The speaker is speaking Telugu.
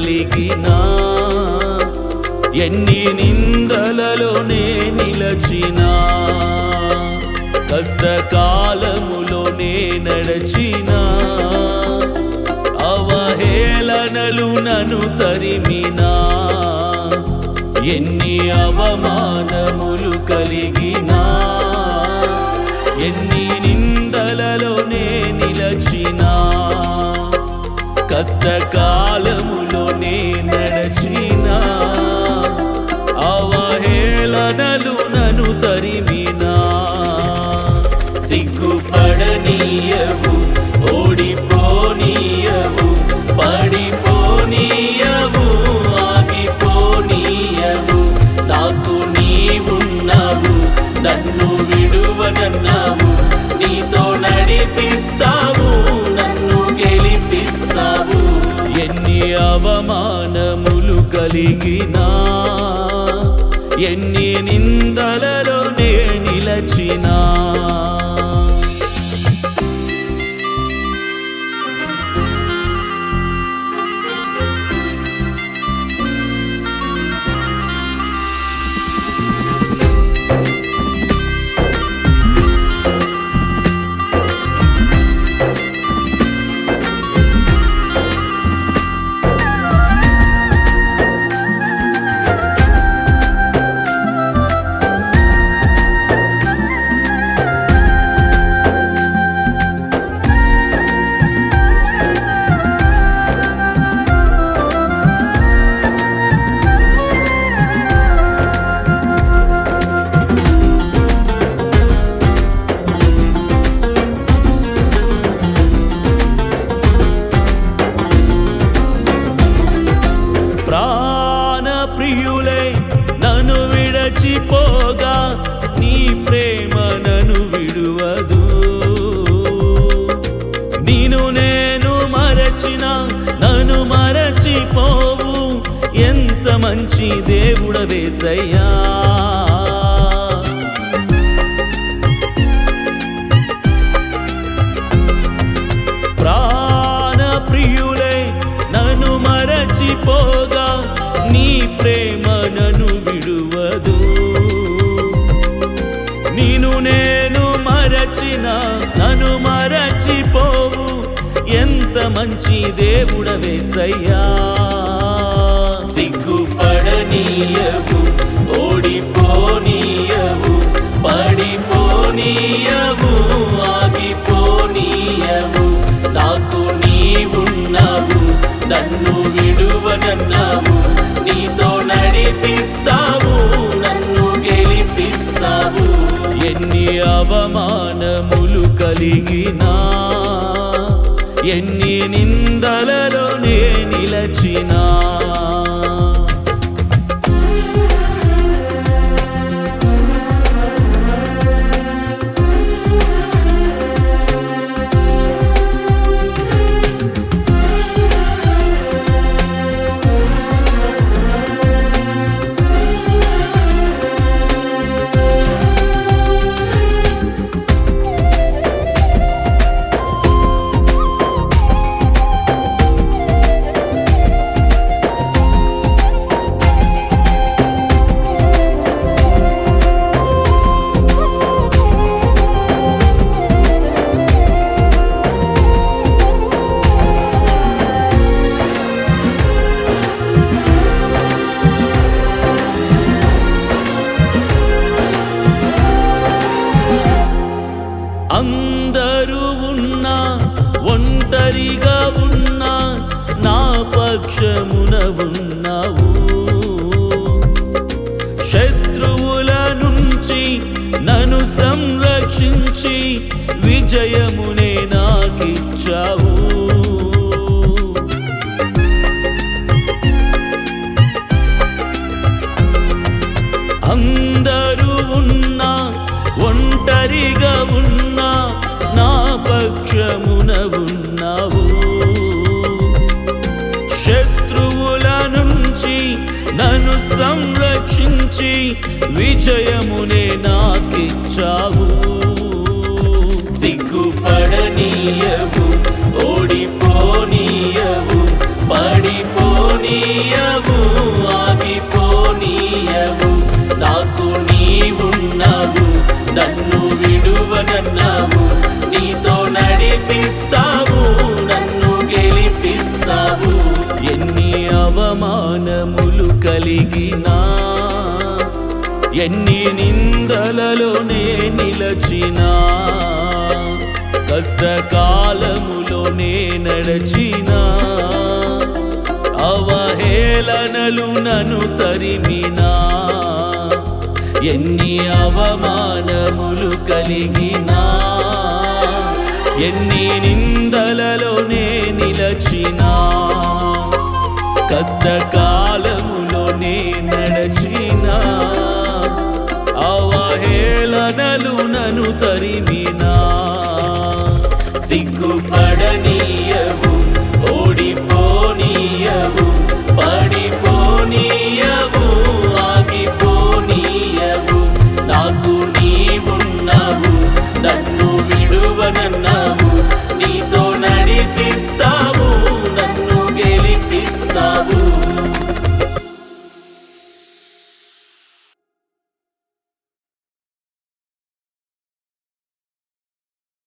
కలిగినా ఎన్ని నిందలలోనే నిలచినా కష్టకాలములోనే నడచినా అవహేళనలు నను తరిమినా ఎన్ని అవమానములు కలిగినా ఎన్ని నిందలలోనే నిలచినా కష్టకాలము సిగ్గుపడనీయవు ఓడిపోనీయవు పడిపోనీయవు ఆగిపోనీయవు. నాకు నీవున్నావు నన్ను విడువనన్నావు నీతో నడిపిస్తావు నన్ను గెలిపిస్తావు. ఎన్ని అవమానములు కలిగినా ఎన్ని నిందలలోనే నిలచినా. విడచిపోగా నీ ప్రేమ నను విడువదు. నేను నేను మరచిన నన్ను మరచిపోవు. ఎంత మంచి దేవుడ వేసయ్యా. ప్రాణ నన్ను మరచిపోగా నీ ప్రేమ నన్ను మంచి దేవుడ సయ్యా. సిగ్గుపడనీయవు ఓడిపోనీయవు పడిపోనీయవు ఆగిపోనీయవు. నాకు నీవున్నావు నన్ను విడువనన్నావు నీతో నడిపిస్తావు నన్ను గెలిపిస్తావు. ఎన్ని అవమానములు కలిగినా ఎన్ని నిందలలోనే నిలచినా. అందరూ ఉన్నా ఒంటరిగా ఉన్నా నా పక్షమున ఉన్నావు. శత్రువుల నుంచి నన్ను సంరక్షించి విజయమునే నాకిచ్చావు. ఒంటరిగా ఉన్నా నా పక్షమున ఉన్నావు. శత్రువుల నుంచి నన్ను సంరక్షించి విజయమునే నాకిచ్చావు. సిగ్గుపడనీయవు గెలవగన్నావు నీతో నడిపిస్తావు నన్ను గెలిపిస్తావు. ఎన్ని అవమానములు కలిగినా ఎన్ని నిందలలోనే నిలచినా కష్టకాలములోనే నడచినా అవహేళనలు నను తరిమినా. ఎన్ని అవమానములు కలిగినా ఎన్ని నిందలలోనే నిలచినా కష్టకాలములోనే నడచినా అవహేళనలు నను తరిమినా.